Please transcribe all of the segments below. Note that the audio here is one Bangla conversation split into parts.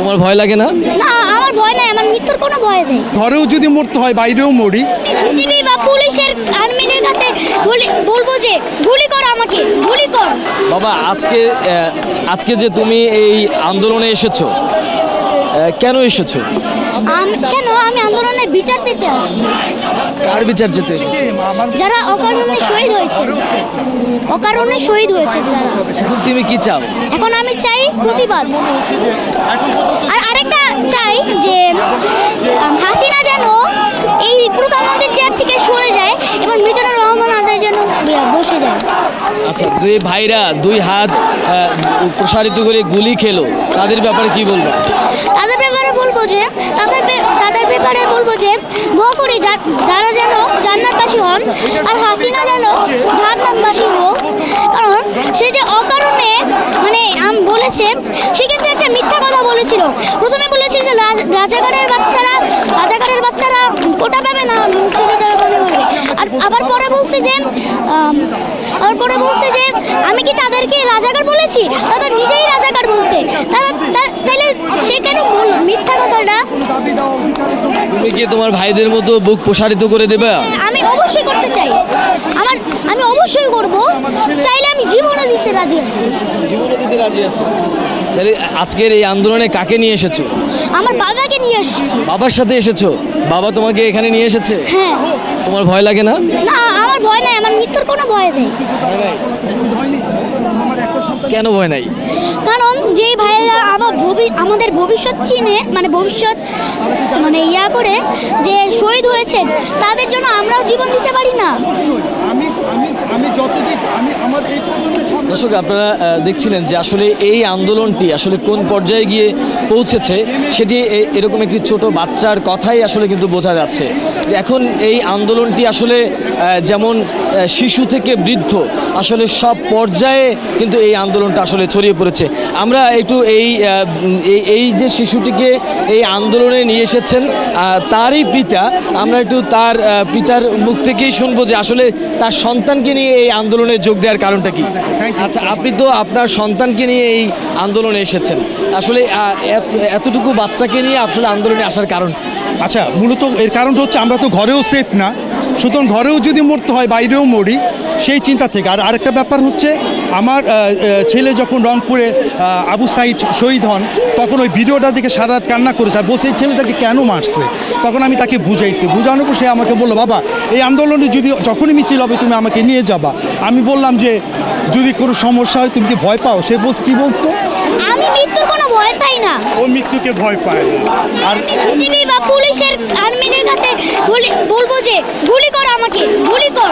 তোমার ভয় লাগে না? না আমার ভয় নাই আমার মৃত্যুর কোনো ভয় নেই। ঘরেও যদি মরতে হয় বাইরেও মরি। টিভি বা পুলিশের আর্মিদের কাছে বলি- বলব যে গুলি কর আমাকে গুলি কর। বাবা আজকে আজকে যে তুমি এই আন্দোলনে এসেছ কেন এসেছ? আম- কেন? আমি আন্দোলনের বিচার পেতে আসছি। কার বিচার যেতে? যারা অকারণে শহীদ হয়েছে। অকারণে শহীদ হয়েছে যারা এখন তুমি কি চাও? এখন আমি চাই প্রতিবাদ। আর আরেকটা চাই যে হাসিনা যেন এই প্রধানমন্ত্রীর চেয়ার থেকে সরে যায় এবং মিজানুর রহমান আজার যেন বসে যায়। আচ্ছা দুই ভাইরা দুই হাত প্রসারিত করে গুলি খেলো তাদের ব্যাপারে কি বলব? তাদের বলব যে, তাদের তাদের ব্যাপারে বলব যে, দোয়া করি যারা যেন জান্নাতবাসী হন আর হাসিনা যেন জাহান্নামবাসী হোক। কারণ সে যে অকারণে মানে আম বলেছে, সে কিন্তু একটা মিথ্যা কথা বলেছিল। প্রথমে বলেছিল যে রাজ- রাজাকারের বাচ্চারা রাজাকারের বাচ্চারা কোটা পাবে না আর আবার পরে বলছে যে আবার পরে বলছে যে, আমি কি তাদেরকে রাজাকার বলেছি তারা তো নিজেই রাজাকার বলছে তারা তা- তাহলে সে কেন বলল মিথ্যা কথাটা তুমি কি তোমার ভাইদের মতো বুক প্রসারিত করে দেবে? আমি অবশ্যই করতে চাই। আমার আমি অবশ্যই করব। চাইলে আমি জীবনও দিতে রাজি আছি। জীবনে দিতে রাজি আছো? তাহলে আজকের এই আন্দোলনে কাকে নিয়ে এসেছ? আমার বাবাকে নিয়ে আসছি বাবার সাথে এসেছ? বাবা তোমাকে এখানে নিয়ে এসেছে? হ্যাঁ। তোমার ভয় লাগে না? না আমার ভয় নাই। আমার মৃত্যুর কোনো ভয় নেই? কেন ভয় নাই? কারণ যেই ভাইয়েরা আমার ভবি- আমাদের ভবিষ্যৎ চিনে মানে ভবিষ্যৎ মানে ইয়া করে যে শহীদ হয়েছে তাদের জন্য আমরাও জীবন দিতে পারি না। আমি আমি আমি যতদিন, আমি আমাদের এই সন্তান দর্শক, আপনারা দেখছিলেন যে আসলে এই আন্দোলনটি আসলে কোন পর্যায়ে গিয়ে পৌঁছেছে সেটি এরকম একটি ছোট বাচ্চার কথাই আসলে কিন্তু বোঝা যাচ্ছে। যে এখন এই আন্দোলনটি আসলে যেমন শিশু থেকে বৃদ্ধ আসলে সব পর্যায়ে কিন্তু এই আন্দোলনটা আসলে ছড়িয়ে পড়েছে। আমরা একটু এই এই- যে শিশুটিকে এই আন্দোলনে নিয়ে এসেছেন তারই পিতা, আমরা একটু তার পিতার মুখ থেকেই শুনব যে আসলে তার সন্তানকে নিয়ে এই আন্দোলনে যোগ দেওয়ার কারণটা কি? You. আচ্ছা আপনি তো আপনার সন্তানকে নিয়ে এই আন্দোলনে এসেছেন। আসলে এত- এতটুকু বাচ্চাকে নিয়ে আসলে আন্দোলনে আসার কারণ আচ্ছা মূলত এর কারণটা হচ্ছে আমরা তো ঘরেও সেফ না। সুতরাং ঘরেও যদি মরতে হয়, বাইরেও মরি, সেই চিন্তা থেকে। আর আরেকটা ব্যাপার হচ্ছে, আমার ছেলে যখন রংপুরে আবু সাইদ শহীদ হন, তখন ওই ভিডিওটা দেখে সারা রাত কান্না করেছে। আর বসে ছেলেটাকে কেন মারছে? তখন আমি তাকে বুঝাইছি। বুঝানোর পর সে আমাকে বলল, বাবা, এই আন্দোলনে যদি, যখনই মিছিল হবে, তুমি আমাকে নিয়ে যাবা। আমি বললাম যে যদি কোনো সমস্যা হয় তুমি কি ভয় পাও? সে বলছে কি বলছো? আমি মৃত্যুর কোনো ভয় পাই না। ও মৃত্যুকে ভয় পায় না। আর টিভি বা পুলিশের আর্মিদের কাছে বলি- বলব যে গুলি কর আমাকে গুলি কর।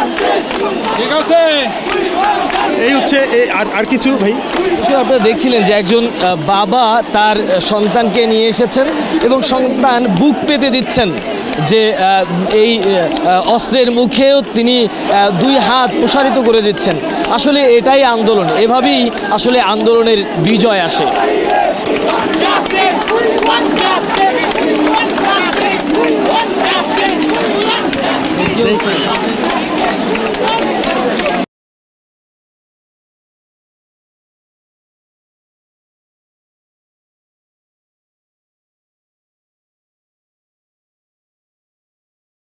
এই হচ্ছে এই- আর আর কিছু ভাই? অবশ্যই আপনারা দেখছিলেন যে একজন আহ, বাবা তার আহ, সন্তানকে নিয়ে এসেছেন এবং সন্তান বুক পেতে দিচ্ছেন। যে এই অস্ত্রের মুখেও তিনি দুই হাত প্রসারিত করে দিচ্ছেন। আসলে এটাই আন্দোলন। এভাবেই আসলে আন্দোলনের বিজয় আসে।